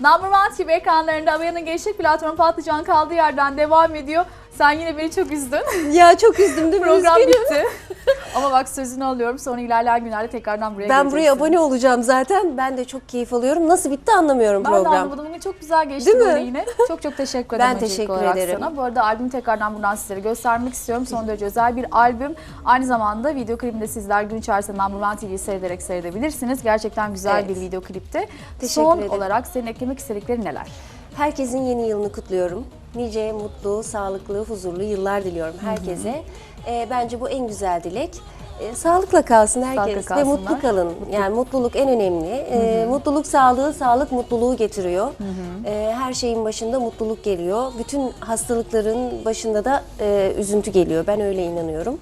Number One TV ekranlarında Avya'nın gençlik platformu Patlıcan kaldığı yerden devam ediyor. Sen yine beni çok üzdün. Ya çok üzdüm değil mi? Program Üzgünüm. bitti. Ama bak sözünü alıyorum. Sonra ilerleyen günlerde tekrardan buraya Ben buraya abone olacağım zaten. Ben de çok keyif alıyorum. Nasıl bitti anlamıyorum Ben de program. anlamadım. Bugün çok güzel geçti Değil mi? yine. Çok çok teşekkür ederim. Ben teşekkür ederim. Sana. Bu arada albümü tekrardan buradan sizlere göstermek istiyorum. Son derece özel bir albüm. Aynı zamanda video klibinde sizler gün içerisinde Number One TV'yi seyrederek seyredebilirsiniz. Gerçekten güzel Evet. bir video klipti. Teşekkür Son ederim. olarak senin eklemek istediklerin neler? Herkesin yeni yılını kutluyorum. Nice, mutlu, sağlıklı, huzurlu yıllar diliyorum herkese. Ee, bence bu en güzel dilek. Ee, sağlıkla kalsın herkes Sağlıkla ve kalsınlar. mutlu kalın. Yani mutluluk en önemli. Ee, mutluluk sağlığı, sağlık mutluluğu getiriyor. Ee, her şeyin başında mutluluk geliyor. Bütün hastalıkların başında da e, üzüntü geliyor. Ben öyle inanıyorum.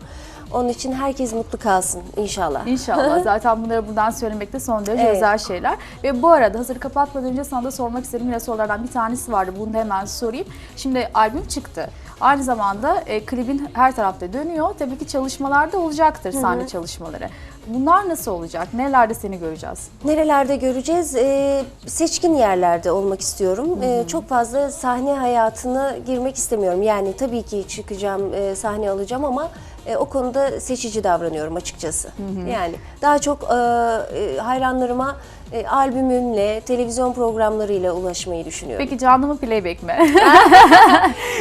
Onun için herkes mutlu kalsın inşallah. İnşallah. Zaten bunları buradan söylemek de son derece Evet. özel şeyler. Ve bu arada hazır kapatmadan önce sana da sormak istediğim yine sorulardan bir tanesi vardı. Bunu da hemen sorayım. Şimdi albüm çıktı. Aynı zamanda e, klibin her tarafta dönüyor. Tabii ki çalışmalar da olacaktır, sahne çalışmaları. Bunlar nasıl olacak? Nelerde seni göreceğiz? Nerelerde göreceğiz? Ee, seçkin yerlerde olmak istiyorum. Ee, çok fazla sahne hayatına girmek istemiyorum. Yani tabii ki çıkacağım, e, sahne alacağım ama e, o konuda seçici davranıyorum açıkçası. Yani daha çok e, e, hayranlarıma e, albümümle, televizyon programlarıyla ulaşmayı düşünüyorum. Peki canlı mı playback mi?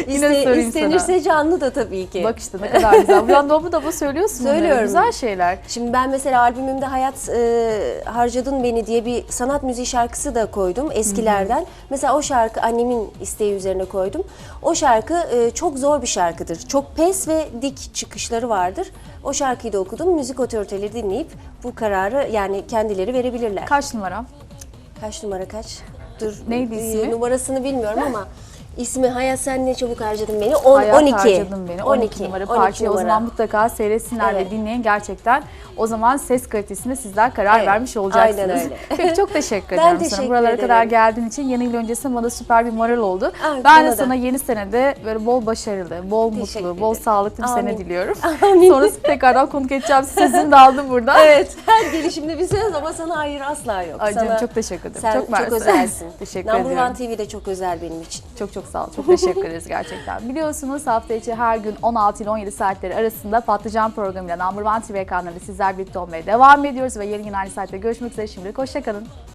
Yine sorayım istenirse canlı da tabii ki. Bak işte ne kadar güzel. Buradan da bu da bu söylüyorsun. bunları. Söylüyorum. Güzel şeyler. Şimdi ben mesela albümümde Hayat e, Harcadın Beni diye bir sanat müziği şarkısı da koydum eskilerden. Mesela o şarkı annemin isteği üzerine koydum. O şarkı e, çok zor bir şarkıdır. Çok pes ve dik çıkışları vardır. O şarkıyı da okudum. Müzik otoriteleri dinleyip bu kararı yani kendileri verebilirler. Kaç numara? Kaç numara kaç? Dur. Neydi ismi? Numarasını bilmiyorum ama ismi Hayat Sen Ne Çabuk Harcadın Beni. On- Hayat 12. harcadın beni. 12, numara 12 parçayı o numara. zaman mutlaka seyretsinler Evet. ve dinleyin gerçekten. O zaman ses kalitesine sizler karar Evet, vermiş olacaksınız. aynen öyle. Peki çok teşekkür Ben ederim sana. teşekkür Buralara ederim. kadar geldiğin için yeni yıl öncesinde bana süper bir moral oldu. Ay, ben de da. sana yeni senede böyle bol başarılı, bol Teşekkür mutlu, bol ederim. sağlıklı bir sene Amin. diliyorum. Amin. Sonrası tekrardan konuk edeceğim. Sözünü de aldım burada. Evet. Her gelişimde bir söz ama sana hayır asla yok. Ay canım, Sana- çok teşekkür ederim. Sen Çok çok, özelsin. Teşekkür Number ediyorum. One TV de çok özel benim için. Çok çok sağ ol. Çok teşekkür ederiz gerçekten. Biliyorsunuz hafta içi her gün 16 ile 17 saatleri arasında Patlıcan programıyla Number One TV ekranlarında sizler birlikte olmaya devam ediyoruz ve yeni yeni aynı saatte görüşmek üzere. Şimdilik hoşçakalın.